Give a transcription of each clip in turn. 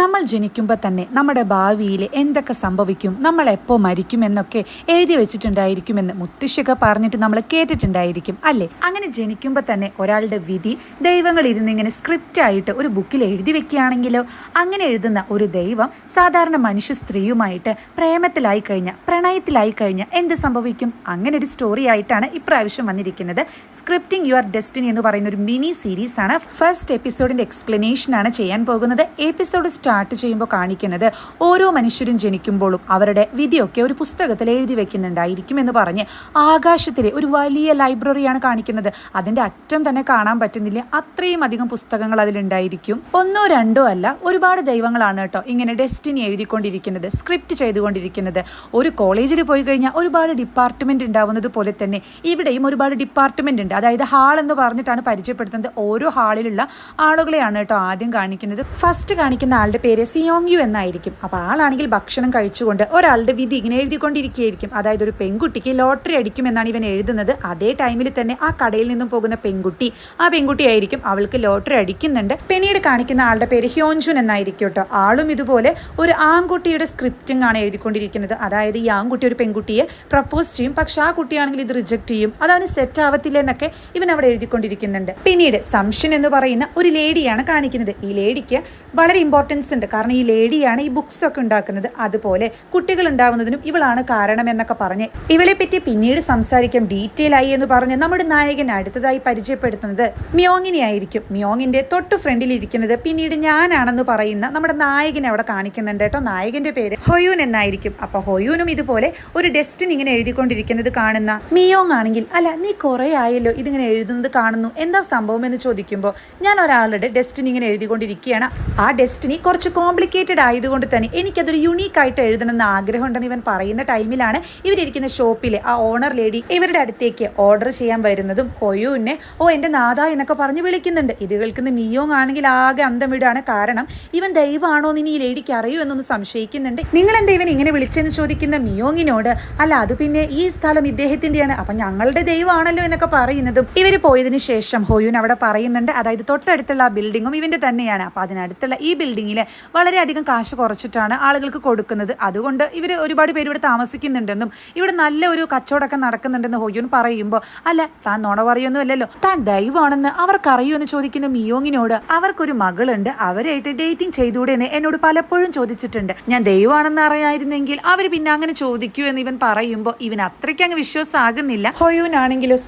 നമ്മൾ ജനിക്കുമ്പോൾ തന്നെ നമ്മുടെ ഭാവിയിൽ എന്തൊക്കെ സംഭവിക്കും നമ്മൾ എപ്പോൾ മരിക്കും എന്നൊക്കെ എഴുതി വെച്ചിട്ടുണ്ടായിരിക്കുമെന്ന് മുത്തശ്ശിയൊക്കെ പറഞ്ഞിട്ട് നമ്മൾ കേട്ടിട്ടുണ്ടായിരിക്കും അല്ലേ? അങ്ങനെ ജനിക്കുമ്പോൾ തന്നെ ഒരാളുടെ വിധി ദൈവങ്ങൾ ഇരുന്ന് ഇങ്ങനെ സ്ക്രിപ്റ്റ് ആയിട്ട് ഒരു ബുക്കിൽ എഴുതി വെക്കുകയാണെങ്കിലോ അങ്ങനെ എഴുതുന്ന ഒരു ദൈവം സാധാരണ മനുഷ്യ സ്ത്രീയുമായിട്ട് പ്രേമത്തിലായി കഴിഞ്ഞ പ്രണയത്തിലായി കഴിഞ്ഞ എന്ത് സംഭവിക്കും? അങ്ങനെ ഒരു സ്റ്റോറി ആയിട്ടാണ് ഇപ്രാവശ്യം വന്നിരിക്കുന്നത്. സ്ക്രിപ്റ്റിംഗ് യുവർ ഡെസ്റ്റിനി എന്ന് പറയുന്ന ഒരു മിനി സീരീസ് ആണ്. ഫസ്റ്റ് എപ്പിസോഡിന്റെ എക്സ്പ്ലനേഷൻ ആണ് ചെയ്യാൻ പോകുന്നത്. എപ്പിസോഡ് സ്റ്റാർട്ട് ചെയ്യുമ്പോൾ കാണിക്കുന്നത് ഓരോ മനുഷ്യരും ജനിക്കുമ്പോഴും അവരുടെ വിധിയൊക്കെ ഒരു പുസ്തകത്തിൽ എഴുതി വെക്കുന്നുണ്ടായിരിക്കും എന്ന് പറഞ്ഞ് ആകാശത്തിലെ ഒരു വലിയ ലൈബ്രറിയാണ് കാണിക്കുന്നത്. അതിന്റെ അറ്റം തന്നെ കാണാൻ പറ്റുന്നില്ല. അത്രയും അധികം പുസ്തകങ്ങൾ അതിലുണ്ടായിരിക്കും. ഒന്നോ രണ്ടോ അല്ല ഒരുപാട് ദൈവങ്ങളാണ് കേട്ടോ ഇങ്ങനെ ഡെസ്റ്റിനി എഴുതിക്കൊണ്ടിരിക്കുന്നത് സ്ക്രിപ്റ്റ് ചെയ്തുകൊണ്ടിരിക്കുന്നത്. ഒരു കോളേജിൽ പോയി കഴിഞ്ഞാൽ ഒരുപാട് ഡിപ്പാർട്ട്മെന്റ് ഉണ്ടാവുന്നത് പോലെ തന്നെ ഇവിടെയും ഒരുപാട് ഡിപ്പാർട്ട്മെന്റ് ഉണ്ട്. അതായത് ഹാൾ എന്ന് പറഞ്ഞിട്ടാണ് പരിചയപ്പെടുത്തുന്നത്. ഓരോ ഹാളിലുള്ള ആളുകളെയാണ് കേട്ടോ ആദ്യം കാണിക്കുന്നത്. ഫസ്റ്റ് കാണിക്കുന്ന ആളുടെ പേര് സിയോങ് യു എന്നായിരിക്കും. അപ്പോൾ ആളാണെങ്കിൽ ഭക്ഷണം കഴിച്ചുകൊണ്ട് ഒരാളുടെ വിധി ഇങ്ങനെ എഴുതിക്കൊണ്ടിരിക്കുകയായിരിക്കും. അതായത് ഒരു പെൺകുട്ടിക്ക് ലോട്ടറി അടിക്കുമെന്നാണ് ഇവൻ എഴുതുന്നത്. അതേ ടൈമിൽ തന്നെ ആ കടയിൽ നിന്നും പോകുന്ന പെൺകുട്ടി ആ പെൺകുട്ടിയായിരിക്കും അവൾക്ക് ലോട്ടറി അടിക്കുന്നുണ്ട്. പിന്നീട് കാണിക്കുന്ന ആളുടെ പേര് ഹ്യോൻജുൻ എന്നായിരിക്കും കേട്ടോ. ആളും ഇതുപോലെ ഒരു ആൺകുട്ടിയുടെ സ്ക്രിപ്റ്റിംഗ് ആണ് എഴുതിക്കൊണ്ടിരിക്കുന്നത്. അതായത് ഈ ആൺകുട്ടി ഒരു പെൺകുട്ടിയെ പ്രപ്പോസ് ചെയ്യും. പക്ഷെ ആ കുട്ടിയാണെങ്കിൽ ഇത് റിജക്റ്റ് ചെയ്യും. അതവന് സെറ്റ് ആവത്തില്ല എന്നൊക്കെ ഇവൻ അവിടെ എഴുതിക്കൊണ്ടിരിക്കുന്നുണ്ട്. പിന്നീട് സംഷൻ എന്ന് പറയുന്ന ഒരു ലേഡിയാണ് കാണിക്കുന്നത്. ഈ ലേഡിക്ക് വളരെ ഇമ്പോർട്ടൻസ് ഉണ്ട്. കാരണം ഈ ലേഡിയാണ് ഈ ബുക്സ് ഒക്കെ ഉണ്ടാക്കുന്നത്. അതുപോലെ കുട്ടികൾ ഉണ്ടാവുന്നതിനും ഇവളാണ് കാരണം എന്നൊക്കെ പറഞ്ഞ് ഇവളെ പറ്റി പിന്നീട് സംസാരിക്കാം ഡീറ്റെയിൽ ആയി എന്ന് പറഞ്ഞ് നമ്മുടെ നായകൻ അടുത്തതായി പരിചയപ്പെടുത്തുന്നത് മ്യോങ്ങിനെ ആയിരിക്കും. മ്യോങ്ങിന്റെ തൊട്ട് ഫ്രണ്ടിൽ ഇരിക്കുന്നത് പിന്നീട് ഞാനാണെന്ന് പറയുന്ന നമ്മുടെ നായകനെ അവിടെ കാണിക്കുന്നുണ്ട് കേട്ടോ. നായകന്റെ പേര് ഹൊയൂൻ എന്നായിരിക്കും. അപ്പൊ ഹൊയൂനും ഇതുപോലെ ഒരു ഡെസ്റ്റിൻ ഇങ്ങനെ എഴുതിക്കൊണ്ടിരിക്കുന്നത് കാണുന്ന മിയോങ് ആണെങ്കിൽ അല്ല നീ കുറെ ആയല്ലോ ഇതിങ്ങനെ എഴുതുന്നത് കാണുന്നു. എന്താ സംഭവം? എന്ന് ചോദിക്കുമ്പോൾ ഞാൻ ഒരാളുടെ ഡെസ്റ്റിനി ഇങ്ങനെ എഴുതിക്കൊണ്ടിരിക്കുകയാണ്. ആ ഡെസ്റ്റിനി കുറച്ച് കോംപ്ലിക്കേറ്റഡ് ആയതുകൊണ്ട് തന്നെ എനിക്കതൊരു ആയിട്ട് എഴുതണമെന്ന് ആഗ്രഹം ഉണ്ടെന്ന് ഇവൻ പറയുന്ന ടൈമിലാണ് ഇവരിരിക്കുന്ന ഷോപ്പിലെ ആ ഓണർ ലേഡി ഇവരുടെ അടുത്തേക്ക് ഓർഡർ ചെയ്യാൻ വരുന്നതും ഹൊയൂനെ ഓ എന്റെ നാഥ എന്നൊക്കെ പറഞ്ഞ് വിളിക്കുന്നുണ്ട്. ഇത് കേൾക്കുന്ന മിയോങ് ആണെങ്കിൽ ആകെ അന്തം വിടാണ് കാരണം ഇവൻ ദൈവമാണോ എന്ന് ഇനി ഈ ലേഡിക്ക് അറിയൂ എന്നൊന്ന് സംശയിക്കുന്നുണ്ട്. നിങ്ങൾ എന്താ ഇവൻ ഇങ്ങനെ വിളിച്ചെന്ന് ചോദിക്കുന്ന മിയോങ്ങിനോട് അല്ല അത് പിന്നെ ഈ സ്ഥലം ഇദ്ദേഹത്തിന്റെയാണ്. അപ്പം ഞങ്ങളുടെ ദൈവമാണല്ലോ എന്നൊക്കെ പറയുന്നതും ഇവർ പോയതിന് ശേഷം ഹോയൂൻ അവിടെ പറയുന്നുണ്ട്. അതായത് തൊട്ടടുത്തുള്ള ആ ബിൽഡിങ്ങും ഇവന്റെ തന്നെയാണ്. അപ്പം അതിനടുത്തുള്ള ഈ ബിൽഡിങ്ങിൽ വളരെയധികം കാശ് കുറച്ചിട്ടാണ് ആളുകൾക്ക് കൊടുക്കുന്നത്. അതുകൊണ്ട് ഇവർ ഒരുപാട് പേര് ഇവിടെ താമസിക്കുന്നുണ്ടെന്നും ഇവിടെ നല്ല ഒരു കച്ചവടമൊക്കെ നടക്കുന്നുണ്ടെന്ന് ഹോയൂൻ പറയുമ്പോൾ അല്ല താൻ നുണ പറയൊന്നും അല്ലല്ലോ. താൻ ദൈവമാണെന്ന് അവർക്കറിയൂ എന്ന് ചോദിക്കുന്ന മിയോങ്ങിനോട് അവർക്കൊരു മകളുണ്ട് അവരായിട്ട് ഡേറ്റിംഗ് ചെയ്തൂടെ എന്ന് എന്നോട് പലപ്പോഴും ചോദിച്ചിട്ടുണ്ട്. ഞാൻ ദൈവമാണെന്ന് അറിയായിരുന്നെങ്കിൽ അവർ പിന്നെ അങ്ങനെ ചോദിക്കൂ എന്ന് ഇവൻ പറയുമ്പോൾ ഇവൻ അത്രയ്ക്ക് അങ്ങ് വിശ്വാസമാകുന്നില്ല ഹൊയൂൻ ആണെങ്കിലോ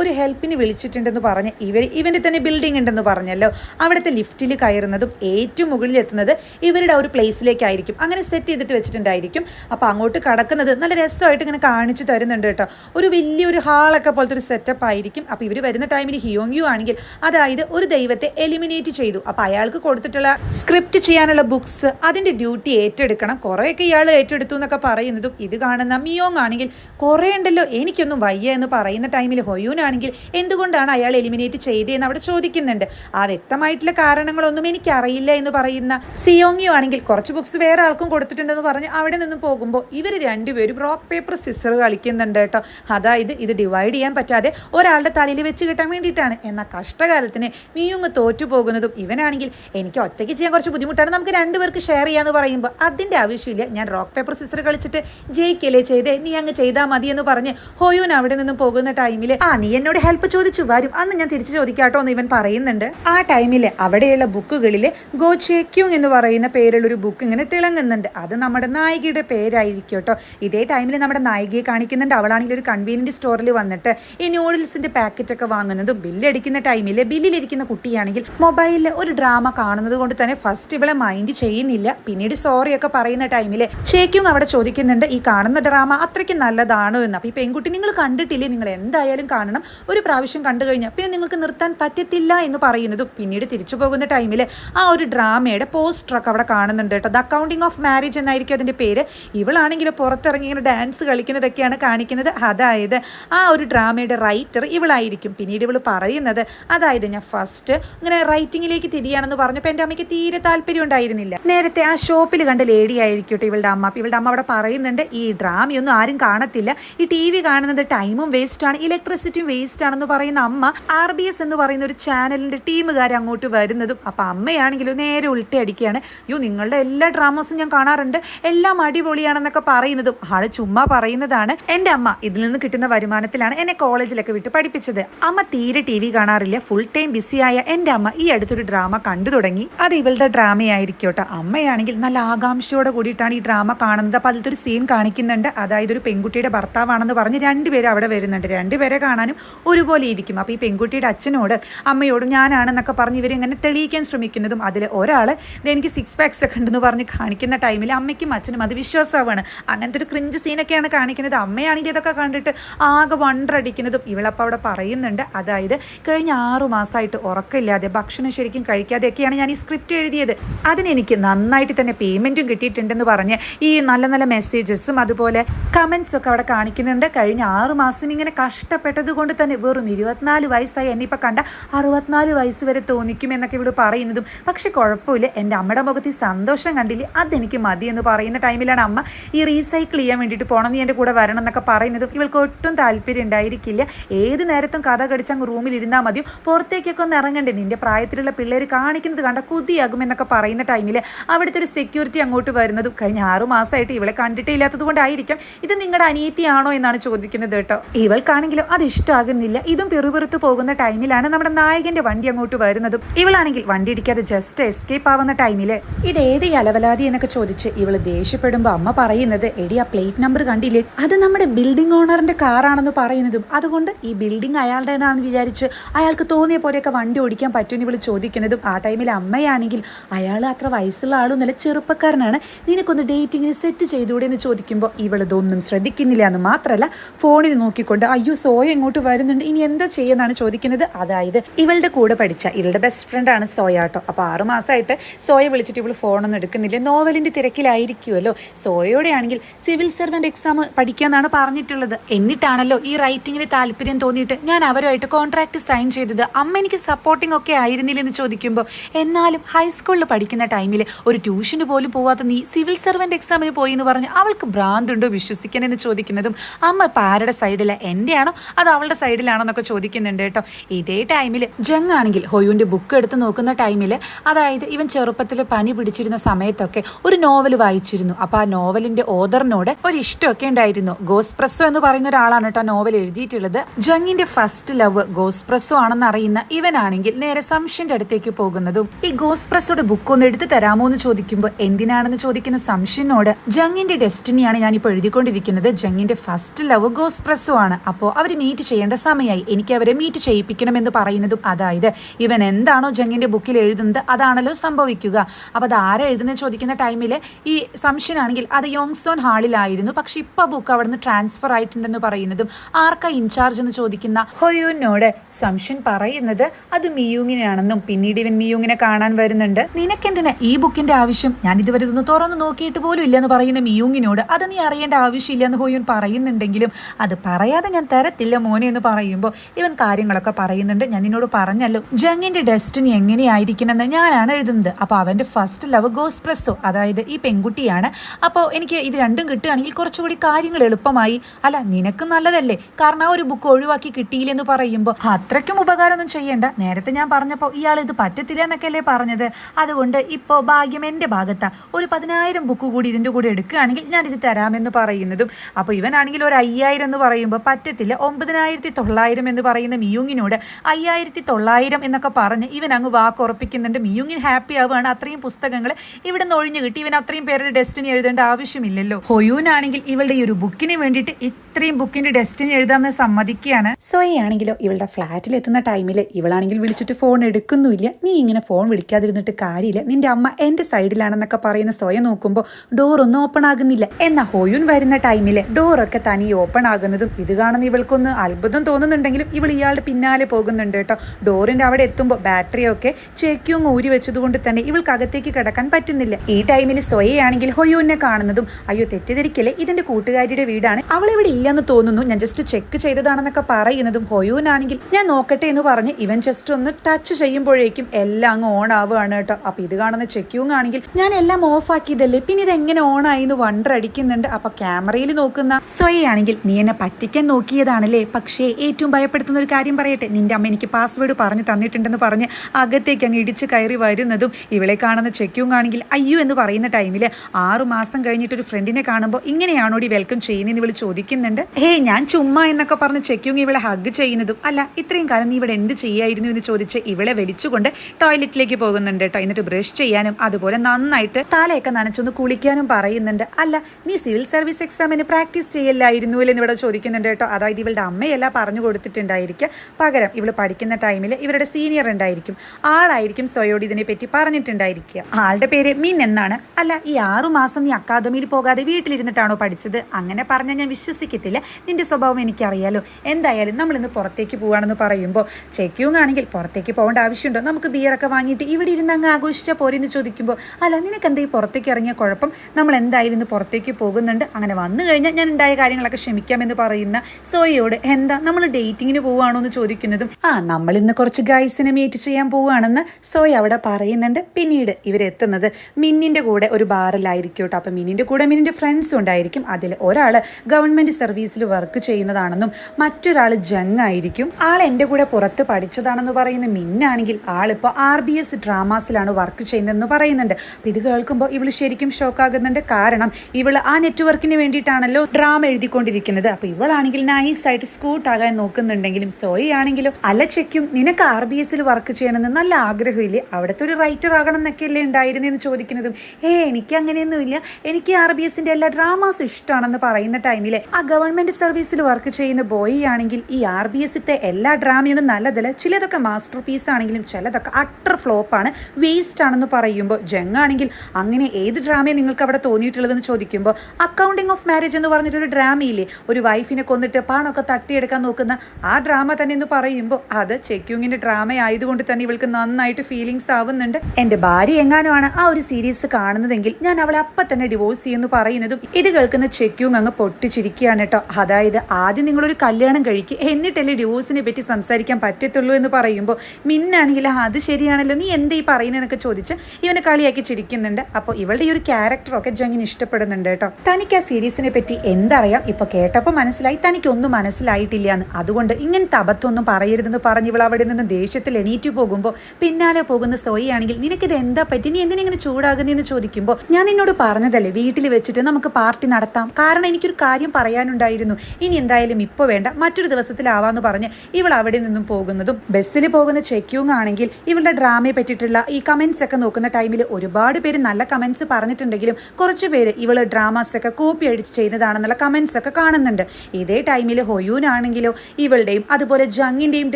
ഒരു ഹെൽപ്പിന് വിളിച്ചിട്ടുണ്ടെന്ന് പറഞ്ഞ് ഇവർ ഇവന്റെ തന്നെ ബിൽഡിംഗ് ഉണ്ടെന്ന് പറഞ്ഞല്ലോ. അവിടുത്തെ ലിഫ്റ്റിൽ കയറുന്നതും ഏറ്റവും മുകളിൽ എത്തുന്നത് ഇവരുടെ ഒരു പ്ലേസിലേക്കായിരിക്കും അങ്ങനെ സെറ്റ് ചെയ്തിട്ട് വെച്ചിട്ടുണ്ടായിരിക്കും. അപ്പോൾ അങ്ങോട്ട് കടക്കുന്നത് നല്ല രസമായിട്ട് ഇങ്ങനെ കാണിച്ചു തരുന്നുണ്ട് കേട്ടോ. ഒരു വലിയൊരു ഹാളൊക്കെ പോലത്തെ ഒരു സെറ്റപ്പ് ആയിരിക്കും. അപ്പോൾ ഇവർ വരുന്ന ടൈമിൽ ഹിയോങ് യു ആണെങ്കിൽ അതായത് ഒരു ദൈവത്തെ എലിമിനേറ്റ് ചെയ്തു. അപ്പോൾ അയാൾക്ക് കൊടുത്തിട്ടുള്ള സ്ക്രിപ്റ്റ് ചെയ്യാനുള്ള ബുക്സ് അതിന്റെ ഡ്യൂട്ടി ഏറ്റെടുക്കണം. കുറേയൊക്കെ ഇയാൾ ഏറ്റെടുത്തു എന്നൊക്കെ പറയുന്നതും ഇത് കാണുന്ന മിയോങ് ആണെങ്കിൽ കുറേ ഉണ്ടല്ലോ. എനിക്കൊന്നും വയ്യ എന്ന് പറയുന്ന ടൈമിൽ ഹൊയൂനാണെങ്കിൽ എന്തുകൊണ്ടാണ് അയാൾ എലിമിനേറ്റ് ചെയ്തതെന്ന് അവിടെ ചോദിക്കുന്നുണ്ട്. ആ വ്യക്തമായിട്ടുള്ള കാരണങ്ങളൊന്നും എനിക്കറിയില്ല എന്ന് പറയുന്ന സിയോങ്യു ആണെങ്കിൽ കുറച്ച് ബുക്സ് വേറെ ആൾക്കും കൊടുത്തിട്ടുണ്ടെന്ന് പറഞ്ഞ് അവിടെ നിന്ന് പോകുമ്പോൾ ഇവർ രണ്ടുപേരും റോക്ക് പേപ്പർ സിസർ കളിക്കുന്നുണ്ട് കേട്ടോ. അതായത് ഇത് ഡിവൈഡ് ചെയ്യാൻ പറ്റാതെ ഒരാളുടെ തലയിൽ വെച്ച് കിട്ടാൻ വേണ്ടിയിട്ടാണ്. എന്നാൽ കഷ്ടകാലത്തിന് മിയുങ് തോറ്റു പോകുന്നതും ഇവനാണെങ്കിൽ എനിക്ക് ഒറ്റയ്ക്ക് ചെയ്യാൻ കുറച്ച് ബുദ്ധിമുട്ടാണ്. നമുക്ക് രണ്ടുപേർക്ക് ഷെയർ ചെയ്യാന്ന് പറയുമ്പോൾ അതിന്റെ ആവശ്യമില്ല. ഞാൻ റോക്ക് പേപ്പർ സിസ്റ്റർ കളിച്ചിട്ട് ജയിക്കല്ലേ ചെയ്തേ? നീ അങ്ങ് ചെയ്താൽ മതി എന്ന് പറഞ്ഞ് ഹോയൂൻ അവിടെ നിന്ന് പോകുന്ന ടൈമിൽ ആ നീ എന്നോട് ഹെൽപ്പ് ചോദിച്ചു വരും. അന്ന് ഞാൻ തിരിച്ചു ചോദിക്കാട്ടോ എന്ന് ഇവൻ പറയുന്നുണ്ട്. ആ ടൈമിൽ അവിടെയുള്ള ബുക്കുകളിൽ ഗോ ചേക്യൂങ് എന്ന് പറയുന്ന പേരുള്ളൊരു ബുക്ക് ഇങ്ങനെ തിളങ്ങുന്നുണ്ട്. അത് നമ്മുടെ നായികയുടെ പേരായിരിക്കും കേട്ടോ. ഇതേ ടൈമിൽ നമ്മുടെ നായികയെ കാണിക്കുന്നുണ്ട്. അവളാണെങ്കിൽ ഒരു കൺവീനിയന്റ് സ്റ്റോറിൽ വന്നിട്ട് ഈ നൂഡിൽസിന്റെ പാക്കറ്റൊക്കെ വാങ്ങുന്നതും ബില്ലടിക്കുന്ന ടൈമിൽ ബില്ലിലിരിക്കുന്ന കുട്ടിയാണെങ്കിൽ മൊബൈലിൽ ഒരു ഡ്രാമ കാണുന്നത് കൊണ്ട് തന്നെ ഫസ്റ്റ് ഇവളെ മൈൻഡ് ചെയ്യുന്നില്ല. പിന്നീട് സോറി ഒക്കെ പറയുന്ന ടൈമിൽ ചേക്കും അവിടെ ചോദിക്കുന്നുണ്ട് ഈ കാണുന്ന ഡ്രാമ അത്രയ്ക്ക് നല്ലതാണോ? എന്ന്. അപ്പോൾ ഈ പെൺകുട്ടി നിങ്ങൾ കണ്ടിട്ടില്ലേ? നിങ്ങൾ എന്തായാലും കാണണം. ഒരു പ്രാവശ്യം കണ്ടു കഴിഞ്ഞാൽ പിന്നെ നിങ്ങൾക്ക് നിർത്താൻ പറ്റത്തില്ല എന്ന് പറയുന്നതും പിന്നീട് തിരിച്ചു പോകുന്ന ടൈമിൽ ആ ഒരു ഡ്രാമയുടെ പോസ്റ്ററൊക്കെ അവിടെ കാണുന്നുണ്ട് കേട്ടോ. ദ അക്കൗണ്ടിങ് ഓഫ് മാരേജ് എന്നായിരിക്കും അതിന്റെ പേര്. ഇവളാണെങ്കിൽ പുറത്തിറങ്ങി ഇങ്ങനെ ഡാൻസ് കളിക്കുന്നതൊക്കെയാണ് കാണിക്കുന്നത്. അതായത് ആ ഒരു ഡ്രാമയുടെ റൈറ്റർ ഇവളായിരിക്കും. പിന്നീട് ഇവൾ പറയുന്നത് അതായത് ഞാൻ ഫസ്റ്റ് ഇങ്ങനെ റൈറ്റിങ്ങിലേക്ക് തിരിയാണെന്ന് പറഞ്ഞപ്പോൾ എന്റെ അമ്മയ്ക്ക് തീരെ താല്പര്യം ഉണ്ടായിരുന്നില്ല. നേരത്തെ ആ ഷോപ്പിൽ കണ്ട ലേഡി ആയിരിക്കട്ടെ ഇവളുടെ അമ്മ. ഇവളുടെ അമ്മ അവിടെ പറയുന്നുണ്ട് ഈ ഡ്രാമയൊന്നും ആരും കാണത്തില്ല. ഈ ടി വി കാണുന്നത് ടൈമും വേസ്റ്റ് ആണ്. ഇലക്ട്രിസിറ്റിയും വേസ്റ്റ് ആണെന്ന് പറയുന്ന അമ്മ ആർ ബി എസ് എന്ന് പറയുന്ന ഒരു ചാനലിന്റെ ടീമുകാർ അങ്ങോട്ട് വരുന്നതും അപ്പൊ അമ്മയാണെങ്കിലും നേരെ ഉൾട്ട അടിക്കുകയാണ്. അയ്യോ നിങ്ങളുടെ എല്ലാ ഡ്രാമാസും ഞാൻ കാണാറുണ്ട്. എല്ലാം അടിപൊളിയാണെന്നൊക്കെ പറയുന്നതും ആൾ ചുമ്മാ പറയുന്നതാണ്. എന്റെ അമ്മ ഇതിൽ നിന്ന് കിട്ടുന്ന വരുമാനത്തിലാണ് എന്നെ കോളേജിലൊക്കെ വിട്ട് പഠിപ്പിച്ചത്. അമ്മ തീരെ ടി വി കാണാറില്ല. ഫുൾ ടൈം ബിസിയായ എന്റെ അമ്മ ഈ അടുത്തൊരു ഡ്രാമ കണ്ടു തുടങ്ങി. അത് ഇവളുടെ ഡ്രാമയായിരിക്കും കേട്ടോ അമ്മയാണെങ്കിൽ നല്ല ആകാംക്ഷയോടെ കൂടിയിട്ടാണ് ഈ ഡ്രാമ കാണുന്നത്. അപ്പോൾ അതിലത്തെ ഒരു സീൻ കാണിക്കുന്നുണ്ട്. അതായത് ഒരു പെൺകുട്ടിയുടെ ഭർത്താവാണെന്ന് പറഞ്ഞ് രണ്ടുപേരും അവിടെ വരുന്നുണ്ട്. രണ്ടുപേരെ കാണാനും ഒരുപോലെ ഇരിക്കും. അപ്പോൾ ഈ പെൺകുട്ടിയുടെ അച്ഛനോട് അമ്മയോടും ഞാനാണെന്നൊക്കെ പറഞ്ഞ് ഇവരിങ്ങനെ തെളിയിക്കാൻ ശ്രമിക്കുന്നതും അതിൽ ഒരാൾ എനിക്ക് സിക്സ് പാക്സ് ഒക്കെ ഉണ്ടെന്ന് പറഞ്ഞ് കാണിക്കുന്ന ടൈമിൽ അമ്മയ്ക്കും അച്ഛനും അത് വിശ്വാസമാണ് അങ്ങനത്തെ ഒരു ക്രിഞ്ച് സീനൊക്കെയാണ് കാണിക്കുന്നത്. അമ്മയാണെങ്കിൽ ഇതൊക്കെ കണ്ടിട്ട് ആകെ വണ്ടടിക്കുന്നതും ഇവളപ്പോൾ അവിടെ പറയുന്നുണ്ട്. അതായത് കഴിഞ്ഞ ആറു മാസമായിട്ട് ഉറക്കമില്ലാതെ ഭക്ഷണം ശരിക്കും കഴിക്കാതെയൊക്കെയാണ് ഞാൻ ഈ സ്ക്രിപ്റ്റ് എഴുതിയത്. അതിനെനിക്ക് നന്നായിട്ട് തന്നെ പേയ്മെന്റും കിട്ടിയിട്ടുണ്ടെന്ന് പറഞ്ഞ് ഈ നല്ല നല്ല മെസ്സേജസും അതുപോലെ കമൻസ് ഒക്കെ അവിടെ കാണിക്കുന്നുണ്ട്. കഴിഞ്ഞ ആറു മാസം ഇങ്ങനെ കഷ്ടപ്പെട്ടത് കൊണ്ട് തന്നെ വെറും ഇരുപത്തിനാല് വയസ്സായി. എന്നെ ഇപ്പം കണ്ട അറുപത്തിനാല് വയസ്സ് വരെ തോന്നിക്കും എന്നൊക്കെ ഇവിടെ പറയുന്നതും. പക്ഷെ കുഴപ്പമില്ല. എന്റെ അമ്മയുടെ മുഖത്ത് ഈ സന്തോഷം കണ്ടില്ലേ? അതെനിക്ക് മതി എന്ന് പറയുന്ന ടൈമിലാണ് അമ്മ ഈ റീസൈക്കിൾ ചെയ്യാൻ വേണ്ടിയിട്ട് പോകണം നീ എന്റെ കൂടെ വരണം എന്നൊക്കെ പറയുന്നതും ഇവൾക്ക് ഒട്ടും താല്പര്യം ഉണ്ടായിരിക്കില്ല. ഏത് നേരത്തും കഥ കടിച്ച് അങ്ങ് റൂമിൽ ഇരുന്നാൽ മതിയോ? പുറത്തേക്കൊക്കെ ഒന്ന് ഇറങ്ങണ്ടേ? നിന്റെ പ്രായത്തിലുള്ള പിള്ളേർ കാണിക്കുന്നത് കണ്ട കുതിയാകും എന്നൊക്കെ പറയുന്ന ടൈമിൽ അവിടുത്തെ ഒരു സെക്യൂരിറ്റി അങ്ങോട്ട് വരുന്നതും കഴിഞ്ഞ ആറു മാസമായിട്ട് ഇവളെ കണ്ടിട്ടേ ഇല്ലാത്തത് കൊണ്ടായിരിക്കാം. ഇത് നിങ്ങളുടെ അനിയത്തിയാണോ എന്നാണ് ചോദിക്കുന്നത് കേട്ടോ. ഇവൾക്കാണെങ്കിലും അത് ഇഷ്ടമാകുന്നില്ല ഇതും പിറുപിറുത്ത് പോകുന്ന ടൈമിലാണ് നമ്മുടെ നായകന്റെ വണ്ടി അങ്ങോട്ട് വരുന്നതും. ഇവളാണെങ്കിൽ വണ്ടി ഇടിക്കാതെ ജസ്റ്റ് എസ്കേപ്പ് ആവുന്ന ടൈമിൽ ഇത് ഏത് അലവലാതി എന്നൊക്കെ ചോദിച്ച് ഇവൾ ദേഷ്യപ്പെടുമ്പോൾ അമ്മ പറയുന്നത് എടി ആ പ്ലേറ്റ് നമ്പർ കണ്ടില്ലേ? അത് നമ്മുടെ ബിൽഡിംഗ് ഓണറിന്റെ കാറാണെന്ന് പറയുന്നതും. അതുകൊണ്ട് ഈ ബിൽഡിംഗ് അയാളുടെ വിചാരിച്ച് അയാൾക്ക് തോന്നിയ പോലെയൊക്കെ വണ്ടി ഓടിക്കാൻ പറ്റുമെന്ന് ഇവൾ ചോദിക്കുന്നതും ആ ടൈമിൽ അമ്മയാണെങ്കിൽ അയാൾ അത്ര വയസ്സുള്ള ആളും നല്ല ചെറുപ്പക്കാരനാണ്. നിനക്കൊന്ന് ഡേറ്റിങ്ങിന് സെറ്റ് ചെയ്തുകൂടെ എന്ന് ചോദിക്കുമ്പോൾ ഇവളിതൊന്നും ശ്രദ്ധിക്കുന്നില്ല എന്ന് മാത്രമല്ല ഫോണിൽ നോക്കിക്കൊണ്ട് അയ്യോ സോയ ഇങ്ങോട്ട് വരുന്നുണ്ട്. ഇനി എന്താ ചെയ്യുന്നതാണ്? ചോദിക്കുന്നത്. അതായത് ഇവളുടെ കൂടെ പഠിച്ച ഇവളുടെ ബെസ്റ്റ് ഫ്രണ്ടാണ് സോയാട്ടോ അപ്പോൾ ആറു മാസമായിട്ട് സോയ വിളിച്ചിട്ട് ഇവൾ ഫോണൊന്നും എടുക്കുന്നില്ല. നോവലിന്റെ തിരക്കിലായിരിക്കുമല്ലോ സോയയോടെ ആണെങ്കിൽ സിവിൽ സർവന്റ് എക്സാം പഠിക്കാന്നാണ് പറഞ്ഞിട്ടുള്ളത്. എന്നിട്ടാണല്ലോ ഈ റൈറ്റിങ്ങിന് താല്പര്യം തോന്നിയിട്ട് ഞാൻ അവരുമായിട്ട് കോൺട്രാക്ട് സൈൻ ചെയ്തത്. അമ്മ എനിക്ക് സപ്പോർട്ടിംഗ് ഒക്കെ ആയിരുന്നില്ലെന്ന് ചോദിക്കുമ്പോൾ എന്നാലും ഹൈസ്കൂളിൽ പഠിക്കുന്ന ടൈമിൽ ഒരു ട്യൂഷന് പോലും പോവാത്ത നീ സിവിൽ സർവന്റ് എക്സാമിന് പോയി എന്ന് പറഞ്ഞ് അവൾക്ക് ഭ്രാന്തുണ്ടോ വിശ്വസിക്കാൻ എന്ന് ചോദിക്കുന്നതും അമ്മ ഇപ്പം ആരുടെ സൈഡില? എന്റെയാണോ അത് അവളുടെ സൈഡിലാണോ എന്നൊക്കെ ചോദിക്കുന്നുണ്ട് കേട്ടോ. ഇതേ ടൈമിൽ ജങ്ങാണെങ്കിൽ ഹൊയുവിന്റെ ബുക്ക് എടുത്ത് നോക്കുന്ന ടൈമിൽ അതായത് ഇവൻ ചെറുപ്പത്തിൽ പനി പിടിച്ചിരുന്ന സമയത്തൊക്കെ ഒരു നോവൽ വായിച്ചിരുന്നു. അപ്പോൾ ആ നോവലിന്റെ ഓദറിനോട് ഒരു ഇഷ്ടമൊക്കെ ഉണ്ടായിരുന്നു. ഗോസ്പ്രസോ എന്ന് പറയുന്ന ഒരാളാണ് കേട്ടോ നോവൽ എഴുതിയിട്ടുള്ളത്. ജങ്ങിന്റെ ഫസ്റ്റ് ലവ് ഗോസ്പ്രസോ ആണെന്ന് അറിയുന്ന ഇവനാണെങ്കിൽ നേരെ സംശയന്റെ അടുത്തേക്ക് പോകുന്നതും ഈ ഗോസ്പ്രസോയുടെ ബുക്ക് ഒന്ന് എടുത്തു തരാമോ എന്ന് ചോദിക്കുമ്പോൾ എന്തിനാണെന്ന് ചോദിക്കുന്ന സംശയനോട് ജങ്ങിന്റെ ഡെസ്റ്റിനിയാണ് ഞാനിപ്പോൾ എഴുതിക്കൊണ്ടിരിക്കുന്നത്. ജങ്ങിന്റെ ഫസ്റ്റ് ലവ് ഗോസ്പ്രസോ ആണ്. അപ്പോൾ അവർ മീറ്റ് ചെയ്യേണ്ട സമയമായി. എനിക്ക് അവരെ മീറ്റ് ചെയ്യിപ്പിക്കണം എന്ന് പറയുന്നതും അതായത് ഇവൻ എന്താണോ ജങ്ങിന്റെ ബുക്കിൽ എഴുതുന്നത് അതാണല്ലോ സംഭവിക്കുക അപ്പോൾ അത് ആരാ എഴുതുന്നത് ചോദിക്കുന്ന ടൈമിൽ ഈ സംശയനാണെങ്കിൽ അത് യോങ്സോൺ ഹാളിലായിരുന്നു. പക്ഷേ ഇപ്പോൾ ബുക്ക് അവിടുന്ന് ട്രാൻസ്ഫർ ആയിട്ടുണ്ടെന്ന് പറയുന്നതും ആർക്കാ ഇൻചാർജ് എന്ന് ചോദിക്കുന്ന ഹൊയൂനോട് സംശയൻ പറയുന്നത് അത് മിയൂങ്ങിനാണെന്നും പിന്നീട് ഇവൻ മിയൂങ്ങിനെ കാണാൻ വരുന്നുണ്ട്. നിനക്കെന്തിനാ ഈ ബുക്കിന്റെ ആവശ്യം? ഞാൻ ഇതുവരെ ഇതൊന്ന് തുറന്ന് നോക്കിയിട്ട് പോലും ഇല്ലെന്ന് പറയുന്ന മിയൂങ്ങിനോട് അത് നീ അറിയേണ്ട ആവശ്യമില്ല എന്ന് ഹോയൂൻ പറയുന്നുണ്ടെങ്കിലും അത് പറയാതെ ഞാൻ തരത്തില്ല മോനെ എന്ന് പറയുമ്പോൾ ഇവൻ കാര്യങ്ങളൊക്കെ പറയുന്നുണ്ട്. ഞാൻ നിന്നോട് പറഞ്ഞല്ലോ ജങ്ങിന്റെ ഡെസ്റ്റിനി എങ്ങനെയായിരിക്കണമെന്ന് ഞാനാണ് എഴുതുന്നത്. അപ്പോൾ അവന്റെ ഫസ്റ്റ് ലവ് ഗോസ് പ്രസ്സോ അതായത് ഈ പെൺകുട്ടിയാണ്. അപ്പോൾ എനിക്ക് ഇത് രണ്ടും കിട്ടുകയാണെങ്കിൽ കുറച്ചുകൂടി കാര്യങ്ങൾ എളുപ്പമായി. അല്ല നിനക്ക് നല്ലതല്ലേ? കാരണം ആ ഒരു ബുക്ക് ഒഴിവാക്കി കിട്ടിയില്ലെന്ന് പറയുമ്പോൾ അത്രയ്ക്കും ഉപകാരമൊന്നും ചെയ്യേണ്ട. നേരത്തെ ഞാൻ പറഞ്ഞപ്പോൾ ഇയാൾ ഇത് പറ്റത്തില്ല എന്നൊക്കെയല്ലേ പറഞ്ഞത്. അതുകൊണ്ട് ഇപ്പോൾ ഭാഗ്യം എന്റെ ഭാഗത്താണ് ഒരു പതിനായിരം ബുക്ക് കൂടി ഇതിന്റെ കൂടെ എടുക്കുകയാണെങ്കിൽ ഞാനിത് തരാമെന്ന് പറയുന്നതും അപ്പോൾ ഇവനാണെങ്കിൽ ഒരു അയ്യായിരം എന്ന് പറയുമ്പോൾ പറ്റത്തില്ല. ഒമ്പതിനായിരത്തി തൊള്ളായിരം എന്ന് പറയുന്ന മിയൂങ്ങിനോട് അയ്യായിരത്തി തൊള്ളായിരം എന്നൊക്കെ പറഞ്ഞ് ഇവൻ അങ്ങ് വാക്കുറപ്പിക്കുന്നുണ്ട്. മിയൂങ്ങിൻ ഹാപ്പി ആവുകയാണ് അത്രയും പുസ്തകങ്ങൾ ഇവിടെ നിന്ന് ഒഴിഞ്ഞു കിട്ടി. ഇവൻ അത്രയും പേരുടെ ഡെസ്റ്റിനി എഴുതേണ്ട ആവശ്യമില്ലല്ലോ. ഹൊയൂനാണെങ്കിൽ ഇവളുടെ ഈ ഒരു ബുക്കിന് വേണ്ടിയിട്ട് ഇത്രയും ബുക്കിന്റെ ഡെസ്റ്റിനി എഴുതാമെന്ന് സമ്മതിക്കുകയാണ്. സോയയാണെങ്കിലോ ഇവളുടെ ഫ്ലാറ്റിൽ എത്തുന്ന ടൈമിൽ ഇവളാണെങ്കിൽ വിളിച്ചിട്ട് ഫോൺ എടുക്കുന്നുമില്ല. നീ ഇങ്ങനെ ഫോൺ വിളിക്കാതിരുന്നിട്ട് കാര്യമില്ല. നിന്റെ അമ്മ എന്റെ സൈഡിലാണെന്നൊക്കെ പറയുന്ന സോയ നോക്കുമ്പോൾ ഡോർ ഒന്നും ഓപ്പൺ ആകുന്നില്ല. എന്നാ ഹോയൂൻ വരുന്ന ടൈമിൽ ഡോറൊക്കെ തനി ഓപ്പൺ ആകുന്നതും ഇത് കാണുന്ന ഇവൾക്കൊന്ന് അത്ഭുതം തോന്നുന്നുണ്ടെങ്കിലും ഇവൾ ഇയാളുടെ പിന്നാലെ പോകുന്നുണ്ട് കേട്ടോ. ഡോറിന്റെ അവിടെ എത്തുമ്പോൾ ബാറ്ററിയൊക്കെ ചെക്കിയും ഊരി വെച്ചതുകൊണ്ട് തന്നെ ഇവൾക്ക് അകത്തേക്ക് കിടക്കാൻ പറ്റുന്നില്ല. ഈ ടൈമിൽ സ്വയയാണെങ്കിൽ ഹൊയൂനെ കാണുന്നതും അയ്യോ തെറ്റിദ്ധരിക്കല്ലേ? ഇതിന്റെ കൂട്ടുകാരിയുടെ വീടാണ്. അവൾ ഇവിടെ ഇല്ലെന്ന് തോന്നുന്നു. ഞാൻ ജസ്റ്റ് ചെക്ക് ചെയ്തതാണെന്നൊക്കെ പറയുന്നതും ഹൊയൂനാണെങ്കിൽ ഞാൻ നോക്കട്ടെ എന്ന് പറഞ്ഞ് ഇവൻ ജസ്റ്റ് ഒന്ന് ടച്ച് ചെയ്യുമ്പോഴേക്കും എല്ലാം അങ്ങ് ഓൺ ആവുകയാണ് കേട്ടോ. അപ്പൊ ഇത് കാണുന്ന ചെക്കിങ് ആണെങ്കിൽ ഞാൻ എല്ലാം ഓഫ് ആക്കിയതല്ലേ? പിന്നെ ഇത് എങ്ങനെ ഓൺ ആയി എന്ന് വണ്ടർ അടിക്കുന്നുണ്ട്. അപ്പൊ ക്യാമറയിൽ നോക്കുന്ന സ്വയയാണെങ്കിൽ നീ എന്നെ പറ്റിക്കാൻ നോക്കിയതാണല്ലേ? പക്ഷേ ഏറ്റവും ഭയപ്പെടുത്തുന്ന ഒരു കാര്യം പറയട്ടെ. നിന്റെ അമ്മ എനിക്ക് പാസ്വേഡ് പറഞ്ഞു തന്നിട്ടുണ്ടെന്ന് പറഞ്ഞ് അകത്തേക്ക് അങ്ങ് ഇടിച്ച് കയറി വരുന്നതും ഇവളെ കാണുന്ന ചെക്കും കാണെങ്കിൽ അയ്യോ എന്ന് പറയുന്ന ടൈമിൽ ആറു മാസം കഴിഞ്ഞിട്ട് ഒരു ഫ്രണ്ടിനെ കാണുമ്പോൾ ഇങ്ങനെയാണോടി വെൽക്കം ചെയ്യുന്നതെന്ന് ഇവൾ ചോദിക്കുന്നുണ്ട്. ഹേ ഞാൻ ചുമ്മാ എന്നൊക്കെ പറഞ്ഞ് ചെക്കും ഇവളെ ഹഗ് ചെയ്യുന്നതും അല്ല ഇത്രയും കാലം നീ ഇവിടെ എന്ത് ചെയ്യായിരുന്നു എന്ന് ചോദിച്ച് ഇവളെ വലിച്ചുകൊണ്ട് ടോയ്ലറ്റിലേക്ക് പോകുന്നുണ്ട് കേട്ടോ എന്നിട്ട് ബ്രഷ് ചെയ്യാനും അതുപോലെ നന്നായിട്ട് തലയൊക്കെ നനച്ചൊന്ന് കുളിക്കാനും പറയുന്നുണ്ട്. അല്ല നീ സിവിൽ സർവീസ് എക്സാമിന് പ്രാക്ടീസ് ചെയ്യല്ലായിരുന്നു എന്ന് ഇവിടെ ചോദിക്കുന്നുണ്ട് കേട്ടോ അതായത് ഇവളുടെ അമ്മയല്ല പറഞ്ഞു കൊടുത്തിട്ടുണ്ടായിരിക്കുക പകരം ഇവൾ പഠിക്കുന്ന ടൈമിൽ ഇവരുടെ സീനിയർ ഉണ്ടായിരിക്കും. ആളായിരിക്കും സ്വയോട് ഇതിനെ പറ്റി പറഞ്ഞിട്ടുണ്ടായിരിക്കുക ആളുടെ പേര് മിൻ എന്നാണ്. അല്ല ഈ ആറു മാസം നീ അക്കാദമിയിൽ പോകാതെ വീട്ടിലിരുന്നിട്ടാണോ പഠിച്ചത്? അങ്ങനെ പറഞ്ഞാൽ ഞാൻ വിശ്വസിക്കത്തില്ല. നിന്റെ സ്വഭാവം എനിക്കറിയാലോ. എന്തായാലും നമ്മൾ ഇന്ന് പുറത്തേക്ക് പോവാണെന്ന് പറയുമ്പോൾ ചെക്കിയും ആണെങ്കിൽ പുറത്തേക്ക് പോകേണ്ട ആവശ്യമുണ്ടോ? നമുക്ക് ബിയറൊക്കെ വാങ്ങിയിട്ട് ഇവിടെ ഇരുന്ന് അങ്ങ് ആഘോഷിച്ചാൽ പോരെന്ന് ചോദിക്കുമ്പോൾ അല്ല നിനക്ക് എന്താ ഈ പുറത്തേക്ക് ഇറങ്ങിയ കുഴപ്പം? നമ്മൾ എന്തായാലും ഇന്ന് പുറത്തേക്ക് പോകുന്നുണ്ട്. അങ്ങനെ വന്നു കഴിഞ്ഞാൽ ഞാൻ ഉണ്ടായ കാര്യങ്ങളൊക്കെ ക്ഷമിക്കാമെന്ന് പറയുന്ന സോയയോട് എന്താ നമ്മൾ ഡേറ്റിങ്ങിന് പോവുകയാണോ എന്ന് ചോദിക്കുന്നതും ആ നമ്മൾ ഇന്ന് കുറച്ച് ഗൈസിനെ മീറ്റ് ചെയ്യാൻ പോവുകയാണെന്ന് സോയ അവിടെ പറയുന്നുണ്ട്. പിന്നീട് ഇവരെത്തുന്നത് മിന്നിന്റെ കൂടെ ഒരു ബാറിലായിരിക്കും കേട്ടോ. അപ്പം മിന്നിന്റെ കൂടെ മിന്നിന്റെ ഫ്രണ്ട്സും ഉണ്ടായിരിക്കും. അതിൽ ഒരാൾ ഗവൺമെന്റ് സർവീസിൽ വർക്ക് ചെയ്യുന്നതാണെന്നും മറ്റൊരാൾ ജങ് ആയിരിക്കും. ആൾ എന്റെ കൂടെ പുറത്ത് പഠിച്ചതാണെന്ന് പറയുന്ന മിന്നാണെങ്കിൽ ആളിപ്പോൾ ആർ ബി എസ് ഡ്രാമാസിലാണ് വർക്ക് ചെയ്യുന്നതെന്ന് പറയുന്നുണ്ട്. ഇത് കേൾക്കുമ്പോൾ ഇവൾ ശരിക്കും ഷോക്കാകുന്നുണ്ട് കാരണം ഇവൾ ആ നെറ്റ്വർക്കിന് വേണ്ടിയിട്ടാണല്ലോ ഡ്രാമ എഴുതിക്കൊണ്ടിരിക്കുന്നത്. അപ്പോൾ ഇവളാണെങ്കിൽ നൈസായിട്ട് സ്കൂട്ടാകാൻ നോക്കുന്നുണ്ടെങ്കിലും സോയി ആണെങ്കിലും അല്ല ചെക്കും നിനക്ക് ആർ ബി എസിൽ വർക്ക് ചെയ്യണമെന്ന് നല്ല ആഗ്രഹമില്ലേ? അവിടുത്തെ ഒരു റൈറ്റർ ആകണം എന്നൊക്കെ അല്ലേ ഉണ്ടായിരുന്നെന്ന് ചോദിക്കുന്നതും. ഏ എനിക്ക് അങ്ങനെയൊന്നുമില്ല. എനിക്ക് ആർ ബി എസിന്റെ എല്ലാ ഡ്രാമാസും ഇഷ്ടമാണെന്ന് പറയുന്ന ടൈമിൽ ആ ഗവൺമെന്റ് സർവീസിൽ വർക്ക് ചെയ്യുന്ന ബോയി ആണെങ്കിൽ ഈ ആർ ബി എസിത്തെ എല്ലാ ഡ്രാമയൊന്നും നല്ലതല്ല. ചിലതൊക്കെ മാസ്റ്റർ പീസ് ആണെങ്കിലും ചിലതൊക്കെ അട്ടർ ഫ്ലോപ്പാണ് വേസ്റ്റ് ആണെന്ന് പറയുമ്പോൾ ജങ്ങാണെങ്കിൽ അങ്ങനെ ഏത് ഡ്രാമയെ നിങ്ങൾക്ക് അവിടെ തോന്നിയിട്ടുള്ളതെന്ന് ചോദിക്കുമ്പോൾ അക്കൗണ്ടിങ് ഓഫ് മാരേജ് എന്ന് പറഞ്ഞിട്ടൊരു ഡ്രാമയില്ലേ? ഒരു വൈഫിനെ കൊന്നിട്ട് പണമൊക്കെ തട്ടിയെടുക്കാൻ നോക്കുന്ന ആ ഡ്രാമ തന്നെ എന്ന് പറയുമ്പോൾ അത് ചെക്യൂങ്ങിന്റെ ഡ്രാമ ആയതുകൊണ്ട് തന്നെ ഇവൾക്ക് നന്നായിട്ട് ഫീലിങ്സ് ആവുന്നുണ്ട്. എന്റെ ഭാര്യ എങ്ങാനുമാണ് ആ ഒരു സീരീസ് കാണുന്നതെങ്കിൽ ഞാൻ അവളെ അപ്പം തന്നെ ഡിവോഴ്സ് ചെയ്യുമെന്ന് പറയുന്നതും ഇത് കേൾക്കുന്ന ചെക്യൂങ് അങ്ങ് പൊട്ടിച്ചിരിക്കുകയാണ് കേട്ടോ. അതായത് ആദ്യം നിങ്ങളൊരു കല്യാണം കഴിക്കുക എന്നിട്ടല്ലേ ഡിവോഴ്സിനെ പറ്റി സംസാരിക്കാൻ പറ്റത്തുള്ളൂ എന്ന് പറയുമ്പോൾ മിന്നാണെങ്കിൽ അത് ശരിയാണല്ലോ നീ എന്താ ഈ പറയുന്നതെന്നൊക്കെ ചോദിച്ച് ഇവനെ കളിയാക്കി ചിരിക്കുന്നുണ്ട്. അപ്പോൾ ഇവളുടെ ഈ ഒരു ക്യാരക്ടറൊക്കെ ജങ്ങിന് ഇഷ്ടപ്പെടുന്നുണ്ട് കേട്ടോ. തനിക്ക് ആ സീരീസിനെ പറ്റി എന്തറിയാം? ഇപ്പോൾ കേട്ടപ്പോൾ മനസ്സിലായി തനിക്കൊന്നും മനസ്സിലായിട്ടില്ല എന്ന് അതുകൊണ്ട് ഇങ്ങനത്തെ അബദ്ധമൊന്നും പറയരുതെന്ന് പറഞ്ഞ് ഇവൾ അവിടെ നിന്ന് ദേഷ്യത്തിൽ എണീറ്റ് പോകുമ്പോൾ പിന്നാലെ പോകുന്ന സോയി ആണെങ്കിൽ നിനക്കിത് എന്താ പറ്റി? നീ എന്തിനിങ്ങനെ ചൂടാകുന്നതെന്ന് ചോദിക്കുമ്പോൾ ഞാൻ നിന്നോട് പറഞ്ഞതല്ലേ വീട്ടിൽ വെച്ചിട്ട് നമുക്ക് പാർട്ടി നടത്താം. കാരണം എനിക്കൊരു കാര്യം പറയാനുണ്ടായിരുന്നു. ഇനി എന്തായാലും ഇപ്പോൾ വേണ്ട. മറ്റൊരു ദിവസത്തിലാവാന്ന് പറഞ്ഞ് ഇവൾ അവിടെ നിന്നും പോകുന്നതും ബസ്സിൽ പോകുന്ന ചെക്യൂങ് ആണെങ്കിൽ ഇവളുടെ ഡ്രാമയെ പറ്റിയിട്ടുള്ള ഈ കമന്റ്സ് ഒക്കെ നോക്കുന്ന ടൈമിൽ ഒരുപാട് പേര് നല്ല കമന്റ്സ് പറഞ്ഞിട്ടുണ്ടെങ്കിലും കുറച്ച് പേര് ഇവൾ ഡ്രാമാസ് ഒക്കെ കോപ്പി അടിച്ച് ചെയ്യുന്നതാണെന്നുള്ള കമന്റ്സ് ഒക്കെ കാണുന്നുണ്ട്. ഇതേ ടൈമിൽ ഹൊയൂനാണെങ്കിലോ ഇവളുടെയും അതുപോലെ ജങ്ങിന്റെയും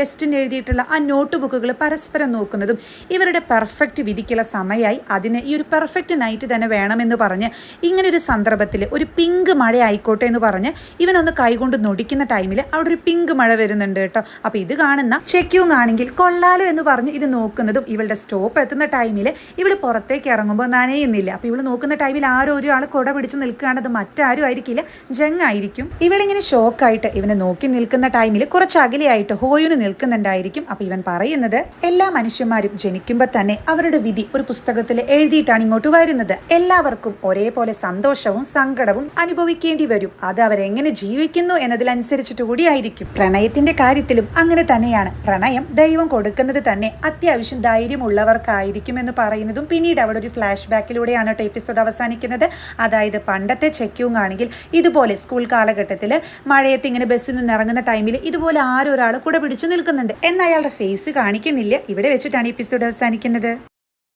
ഡെസ്റ്റിൻ എഴുതിയിട്ടുള്ള ആ നോട്ട് ബുക്കുകൾ പരസ്പരം നോക്കുന്നതും ഇവരുടെ പെർഫെക്റ്റ് വിധിക്കുള്ള സമയമായി അതിന് ഈ ഒരു പെർഫെക്റ്റ് നൈറ്റ് തന്നെ വേണമെന്ന് പറഞ്ഞ് ഇങ്ങനെ ഒരു സന്ദർഭത്തിൽ ഒരു പിങ്ക് മഴ ആയിക്കോട്ടെ എന്ന് പറഞ്ഞ് ഇവനൊന്ന് കൈകൊണ്ട് നൊടിക്കുന്ന ടൈമിൽ അവിടെ ഒരു പിങ്ക് മഴ വരുന്നുണ്ട് കേട്ടോ. അപ്പോൾ ഇത് കാണുന്ന ചെക്യൂങ് ആണെങ്കിൽ കൊള്ളാലോ എന്ന് പറഞ്ഞ് ഇത് നോക്കുന്നതും ഇവളുടെ സ്റ്റോപ്പ് എത്തുന്ന ടൈമിൽ ഇവൾ പുറത്തേക്ക് ഇറങ്ങുമ്പോൾ നനയുന്നില്ല. അപ്പോൾ ഇവൾ നോക്കുന്ന ടൈമിൽ ആരോ ഒരാൾ കുട പിടിച്ച് നിൽക്കുകയാണ്. അത് മറ്റാരും ആയിരിക്കില്ല. ജങ് ആയിരിക്കും. ഇവളിങ്ങനെ ഷോക്കായിട്ട് ഇവനെ നോക്കി നിൽക്കുന്ന ടൈമിൽ കുറച്ച് അകലെയായിട്ട് ഹോയുന് നിൽക്കുന്നുണ്ടായിരിക്കും. അപ്പോൾ ഇവൻ പറയുന്നത് എല്ലാ മനുഷ്യന്മാരും ജനിക്കുമ്പോൾ തന്നെ അവരുടെ വിധി ഒരു പുസ്തകത്തിൽ എഴുതിയിട്ടാണ് ഇങ്ങോട്ട് വരുന്നത്. എല്ലാവർക്കും ഒരേപോലെ സന്തോഷവും സങ്കടവും അനുഭവിക്കേണ്ടി വരും. അത് അവരെങ്ങനെ ജീവിക്കുന്നു എന്നതിലനുസരിച്ചിട്ട് കൂടിയായിരിക്കും. പ്രണയത്തിന്റെ കാര്യത്തിലും അങ്ങനെ തന്നെയാണ്. പ്രണയം ദൈവം കൊടുക്കുന്നത് തന്നെ അത്യാവശ്യം ധൈര്യമുള്ളവർക്കായിരിക്കും എന്ന് പറയുന്നതും പിന്നീട് അവിടെ ഒരു ഫ്ലാഷ് ബാക്കിലൂടെയാണ് എപ്പിസോഡ് അവസാനിക്കുന്നത്. അതായത് പണ്ടത്തെ ചെക്യൂങ് ആണെങ്കിൽ ഇതുപോലെ സ്കൂൾ കാലഘട്ടത്തിൽ മഴയത്ത് ഇങ്ങനെ ബസ്സിൽ നിന്ന് ഇറങ്ങുന്ന ടൈമിൽ ഇതുപോലെ ആരൊരാൾ കൂടെ പിടിച്ചു നിൽക്കുന്നുണ്ട്. എന്ന് അയാളുടെ ഫേസ് കാണിക്കുന്നില്ല. ഇവിടെ വെച്ചിട്ടാണ് എപ്പിസോഡ് അവസാനിക്കുന്നത്.